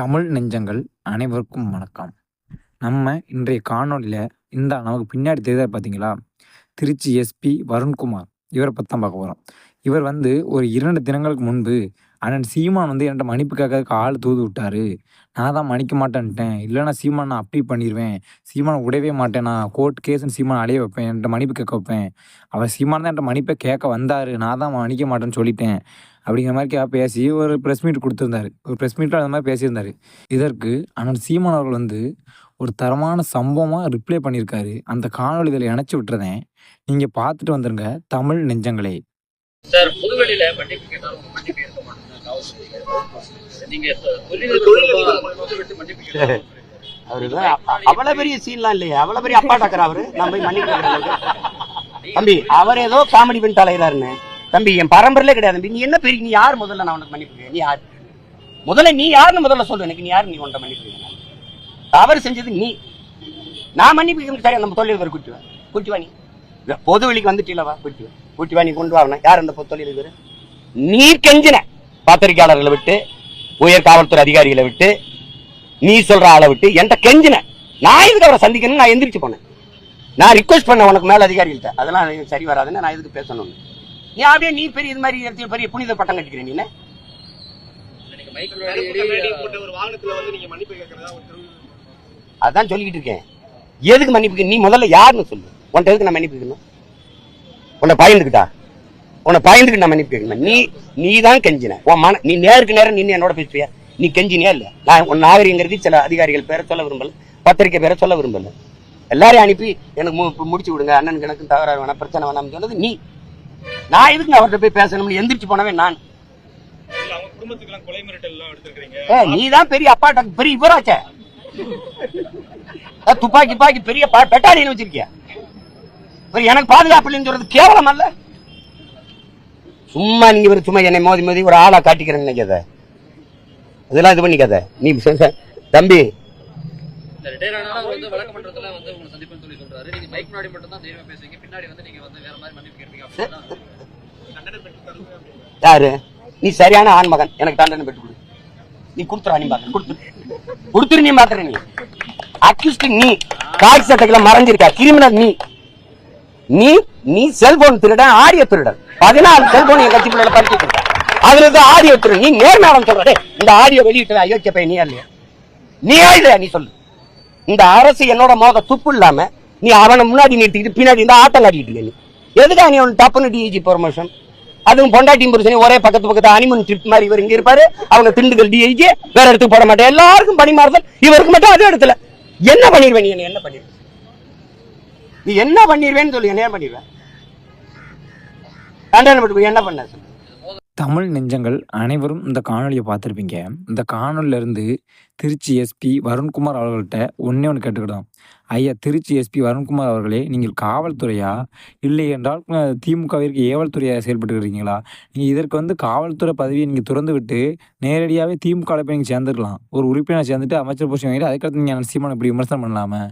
தமிழ் நெஞ்சங்கள் அனைவருக்கும் வணக்கம். நம்ம இன்றைய காணொளியில் இந்த நமக்கு பின்னாடி தெரியுதார் பார்த்தீங்களா திருச்சி எஸ்பி வருண்குமார். இவரை பற்றி தான் பார்க்க போகிறோம் இவர் வந்து ஒரு இரண்டு தினங்களுக்கு முன்பு அண்ணன் சீமான் வந்து என்கிட்ட மன்னிப்பு கேட்கறதுக்கு ஆள் தூது விட்டாரு. நான் தான் மன்னிக்க மாட்டேன்ட்டேன். இல்லைன்னா சீமான் நான் அப்படி பண்ணிடுவேன் சீமானை உடவே மாட்டேன். நான் கோர்ட் கேஸ்ன்னு சீமான் அலைய வைப்பேன். என்கிட்ட மன்னிப்பு கேட்க வைப்பேன். அவர் சீமான் தான் என்கிட்ட மன்னிப்பை கேட்க வந்தார். நான் தான் மன்னிக்க மாட்டேன்னு சொல்லிட்டேன். அப்படிங்கிற மாதிரி பேசி ஒரு ப்ரெஸ் மீட் கொடுத்துருந்தாரு. ஒரு ப்ரெஸ் மீட்டில் அந்த மாதிரி பேசியிருந்தாரு. இதற்கு அண்ணன் சீமான் அவர்கள் வந்து ஒரு தரமான சம்பவமாக ரிப்ளை பண்ணியிருக்காரு. அந்த காணொளி இதில் இணைச்சி விட்டுறதேன் நீங்கள் பார்த்துட்டு வந்துருங்க. தமிழ் நெஞ்சங்களே. சார் புதுவெளியில கேட்டாலும் மாட்டேங்க நீங்க அவ்வளவு பெரிய சீன்லாம் இல்லையே. அவ்வளவு பெரிய அப்பா டாக்கர் அவரு. நம்ம போய் அளவுக்கு. தம்பி அவர் ஏதோ காமெடி பண்ணிட்டு அலைகிறாருன்னு தம்பி என் பரம்பரையிலே கிடையாது. தம்பி நீ என்ன பெரிய நீ யார் முதல்ல நான் உனக்கு மன்னிப்பு நீ யார்? முதல்ல நீ யாருன்னு முதல்ல சொல்லு. எனக்கு நீ யாரு நீ உன்ட்ட மன்னிப்பு தவறு செஞ்சது நீ. நான் மன்னிப்பு சரி நம்ம தொழில் கூட்டி வா. நீ. பொது வெளிக்கு வந்துட்டீங்களா? வா கூட்டி நீ கொண்டு வரணும் யார் அந்த தொழில் நீ கெஞ்சின. பத்திரிகையாளர்களை விட்டு உயர் காவல்துறை அதிகாரிகளை விட்டு நீ சொல்ற ஆளை விட்டு என்கிட்ட கெஞ்சின. நான் இதுக்கு அவரை சந்திக்கணும் நான் எந்திரிச்சு போனேன். நான் ரிக்வஸ்ட் பண்ண உனக்கு மேல அதிகாரிகள்ட்ட அதெல்லாம் சரி வராதுன்னு நான் இதுக்கு பேசணும் நீ அப்படியே நீ பெரிய இது மாதிரி இடத்துல பெரிய புனித பட்டம் கட்டிக்கிறேன் நீ என்ன? நீங்க மைக் முன்னாடி அதான் சொல்லிக்கிட்டு இருக்கேன். எதுக்கு மன்னிப்பு நீ முதல்ல யாருன்னு சொல்லு. உன்ட்ட எதுக்கு நான் மன்னிப்பு கேட்கணும்? உன்னை பயந்துக்கிட்டா? உன்னை பயந்துக்கிட்டு நான் மன்னிப்பு கேட்கணும்? நீ நீ தான் கெஞ்சின. உன் மன நீ நேருக்கு நேரம் நின்று என்னோட பேசுவியா? நீ கெஞ்சினியா இல்ல நான் உன் நாகரிகங்கிறது சில அதிகாரிகள் பேரை சொல்ல விரும்பல பத்திரிக்கை பேரை சொல்ல விரும்பல. எல்லாரையும் அனுப்பி எனக்கு முடிச்சு விடுங்க அண்ணனுக்கு எனக்கும் தகராறு வேணாம் பிரச்சனை வேணாம்னு சொன்னது நீ. நான் எதுக்கு அவர்கிட்ட போய் பேசணும்னு எந்திரிச்சு போனவே நான். நீ தான் பெரிய அப்பாட்ட பெரிய இவராச்சே. ஏ, துப்பாக்கி துப்பாக்கி பெரிய பெட்டாலியன் வச்சிருக்கிய. எனக்கு பாதுகாப்பு இல்லைன்னு சொல்றது கேவலம் அல்ல சும்மா நீங்க ஒரு சும்மா என்னை மோதி மோதி ஒரு ஆளா காட்டிக்கிறேன்னு நினைக்காத. இதெல்லாம் இது பண்ணிக்காத. நீ தம்பி இந்த ரிட்டையர் ஆனாலும் வந்து உங்களை சந்திப்புன்னு சொல்லி சொல்றாரு. நீங்க மைக் முன்னாடி மட்டும் தான் தைரியமா பேசுவீங்க. பின்னாடி வந்து நீங்க வந்து வேற மாதிரி மன்னிப்பு கேட்பீங்க அப்படின்னா யாரு? நீ சரியான ஆண் மகன். எனக்கு தண்டனை பெற்று கொடு. நீ கொடுத்துரு நீ பாக்க கொடுத்துரு. கொடுத்துரு நீ பாக்குற நீ. அக்யூஸ்ட் நீ காய் சட்டைகளை மறைஞ்சிருக்க. கிரிமினல் நீ. நீ நீ செல்போன் திருடன் ஆடியோ திருடன் பதினாலு செல்போன் என் கட்சி பிள்ளைல பறிச்சு கொடுத்த அதுல இருந்து ஆடியோ திருடன் நீ நேர்மையாளன் சொல்றதே இந்த ஆடியோ வெளியிட்டு அயோக்கிய பையன் நீ இல்லையா? நீ இல்லையா? நீ சொல்லு. இந்த அரசு என்னோட மோத துப்பு இல்லாம நீ அவனை முன்னாடி நிறுத்திக்கிட்டு பின்னாடி இந்த ஆட்டம் காட்டிட்டு இருக்க நீ. எதுக்கா நீ அவன் டப்புன்னு டிஐஜி ப்ரொமோஷன் அதுவும் பொண்டாட்டியும் புருஷனையும் ஒரே பக்கத்து பக்கத்து அனிமன் ட்ரிப் மாதிரி இவர் இங்க இருப்பாரு. அவங்க திண்டுக்கல் டிஐஜி வேற இடத்துக்கு போட மாட்டேன். எல்லாருக்கும் பணிமாறுதல் இவருக்கு மட்டும் அதே இடத்துல என்ன பண்ணிருவேன் நீ? என்ன பண்ணிடுவேன் நீ என்ன பண்ணிருவேன்னு சொல்லி. என்ன பண்ணிடுவேன் தண்டனை என்ன பண்ண சொல்லு? தமிழ் நெஞ்சங்கள் அனைவரும் இந்த காணொலியை பார்த்துருப்பீங்க. இந்த காணொலியிலேருந்து திருச்சி எஸ்பி வருண்குமார் அவர்கள்ட்ட ஒன்றே ஒன்று கேட்டுக்கிட்டோம் ஐயா திருச்சி எஸ்பி வருண்குமார் அவர்களே நீங்கள் காவல்துறையா? இல்லை என்றால் திமுகவிற்கு ஏவல்துறையாக செயல்பட்டு இருக்கிறீங்களா நீங்கள் இதற்கு வந்து காவல்துறை பதவியை நீங்கள் திறந்து விட்டு நேரடியாகவே திமுகவில் போய் நீங்கள் சேர்ந்துருக்கலாம். ஒரு உறுப்பினர் சேர்ந்துட்டு அமைச்சர் போஸ்ட் வாங்கிட்டு அதுக்கடுத்து நீங்கள் சீமான் இப்படி விமர்சனம் பண்ணலாமே?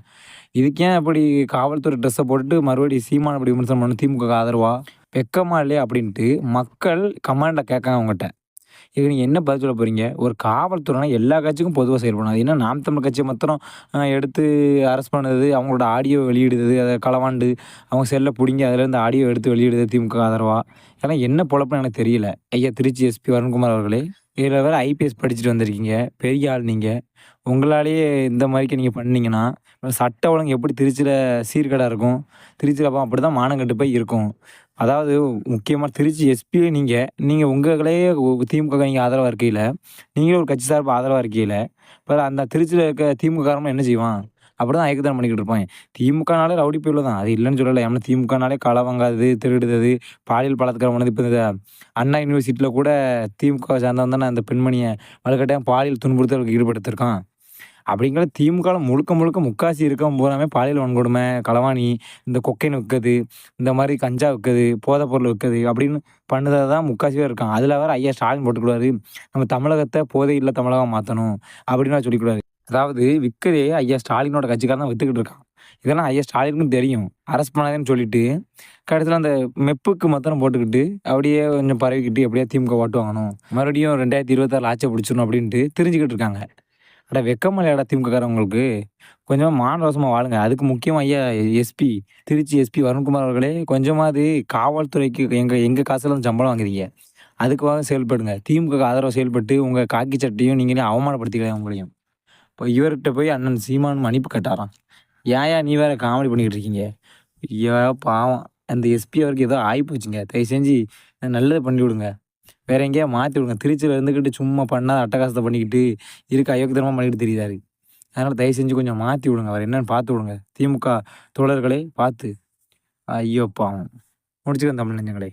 இதுக்கு ஏன் இப்படி காவல்துறை ட்ரெஸ்ஸை போட்டுட்டு மறுபடியும் சீமான் இப்படி விமர்சனம் பண்ணணும்? திமுக ஆதரவா? வெக்கமா இல்லையா அப்படின்ட்டு மக்கள் கமாண்டை கேட்காங்க அவங்ககிட்ட இதுக்கு நீங்கள் என்ன பதில் சொல்ல போகிறீங்க ஒரு காவல்துறைனா எல்லா கட்சிக்கும் பொதுவாக செயல்படும் அது ஏன்னா நாம் தமிழ் கட்சியை மாத்திரம் எடுத்து அரெஸ்ட் பண்ணது அவங்களோட ஆடியோ வெளியிடுது அதை களவாண்டு அவங்க செல்லை பிடிங்கி அதுலேருந்து ஆடியோ எடுத்து வெளியிடுது திமுக ஆதரவா? இதெல்லாம் என்ன பொழப்புன்னு எனக்கு தெரியல. ஐயா திருச்சி எஸ்பி வருண்குமார் அவர்களே இதில் வேறு ஐபிஎஸ் படிச்சுட்டு வந்திருக்கீங்க. பெரிய ஆள் நீங்கள் உங்களாலேயே இந்த மாதிரிக்கு நீங்கள் பண்ணிங்கன்னா சட்ட ஒழுங்கு எப்படி திருச்சியில் சீர்கேடாக இருக்கும்? திருச்சியில் அப்போ அப்படி தான் மானங்கட்டு போய் இருக்கும். அதாவது முக்கியமாக திருச்சி எஸ்பி நீங்கள் நீங்கள் உங்களே திமுக நீங்கள் ஆதரவாக இருக்கையில் நீங்களே ஒரு கட்சி சார்பாக ஆதரவாக இருக்கையில் இப்போ அந்த திருச்சியில் இருக்க திமுக என்ன செய்வான் அப்படி தான் ஐக்கத்தனம் பண்ணிக்கிட்டு இருப்பான் திமுகனாலே ரவுடி போயில தான். அது இல்லைன்னு சொல்லலை. ஏன்னா திமுகனாலே களை வாங்காதது திருடுறது பாலியல் பலாத்காரம் பண்ணது இப்போ இந்த அண்ணா யூனிவர்சிட்டியில் கூட திமுக சார்ந்தவன் தானே அந்த பெண்மணியை வலுக்கட்டாயம் பாலியல் துன்புறுத்தலுக்கு ஈடுபடுத்திருக்கான். அப்படிங்கிற திமுகவில் முழுக்க முழுக்க முக்காசி இருக்கவன் பூராமே பாலியல் வன்கொடுமை களவாணி இந்த கொக்கைன் விற்கிறது இந்த மாதிரி கஞ்சா விற்கிறது போதைப் பொருள் விற்கிறது அப்படின்னு பண்ணுறது தான் முக்காசி பேர் அதில் வேறு ஐயா ஸ்டாலின் போட்டுக்கூடாது நம்ம தமிழகத்தை போதை இல்லை தமிழகம் மாற்றணும் அப்படின்னு சொல்லிக்கூடாது அதாவது விற்கிறதே ஐயா ஸ்டாலினோட கட்சிக்காரன் தான் விற்றுக்கிட்டு இருக்கான். இதெல்லாம் ஐயா ஸ்டாலினுக்கும் தெரியும். அரெஸ்ட் பண்ணாதேன்னு சொல்லிட்டு கடைசியில் அந்த மெப்புக்கு மத்தனம் போட்டுக்கிட்டு அப்படியே கொஞ்சம் பரவிக்கிட்டு எப்படியா திமுக ஓட்டு வாங்கணும். மறுபடியும் ரெண்டாயிரத்தி இருபத்தாறு ஆட்சியை பிடிச்சிடணும் அப்படின்ட்டு தெரிஞ்சுக்கிட்டு இருக்காங்க. அட வெக்கமலையாடா திமுககாரவங்களுக்கு. கொஞ்சமாக மானரசமாக வாழுங்க. அதுக்கு முக்கியமாக ஐயா எஸ்பி திருச்சி எஸ்பி வருண்குமார் அவர்களே கொஞ்சமாவது காவல்துறைக்கு எங்கள் எங்கள் காசுலருந்து சம்பளம் வாங்குறீங்க. அதுக்காக செயல்படுங்க. திமுக ஆதரவு செயல்பட்டு உங்கள் காக்கி சட்டையும் நீங்களே அவமானப்படுத்திக்கலாம் உங்களையும். இப்போ இவர்கிட்ட போய் அண்ணன் சீமான் மன்னிப்பு கேட்டாராம். ஏயா நீ வேற காமெடி பண்ணிக்கிட்டு இருக்கீங்க? ஐயா பாவம். அந்த எஸ்பி அவருக்கு ஏதோ ஆகி போச்சுங்க தயவு செஞ்சு நல்லது பண்ணி விடுங்க வேற எங்கேயா மாற்றி விடுங்க. திருச்சியில் இருந்துக்கிட்டு சும்மா பண்ணால் அட்டகாசத்தை பண்ணிக்கிட்டு இருக்க அயோக்கியத்தனமாக பண்ணிக்கிட்டு தெரியுதாரு? அதனால் தயவு செஞ்சு கொஞ்சம் மாற்றி விடுங்க. அவர் என்னென்னு பார்த்து விடுங்க. திமுக தோழர்களை பார்த்து ஐயோ பாவம். முடிச்சுக்கிறேன் தமிழ் நெஞ்சங்களே.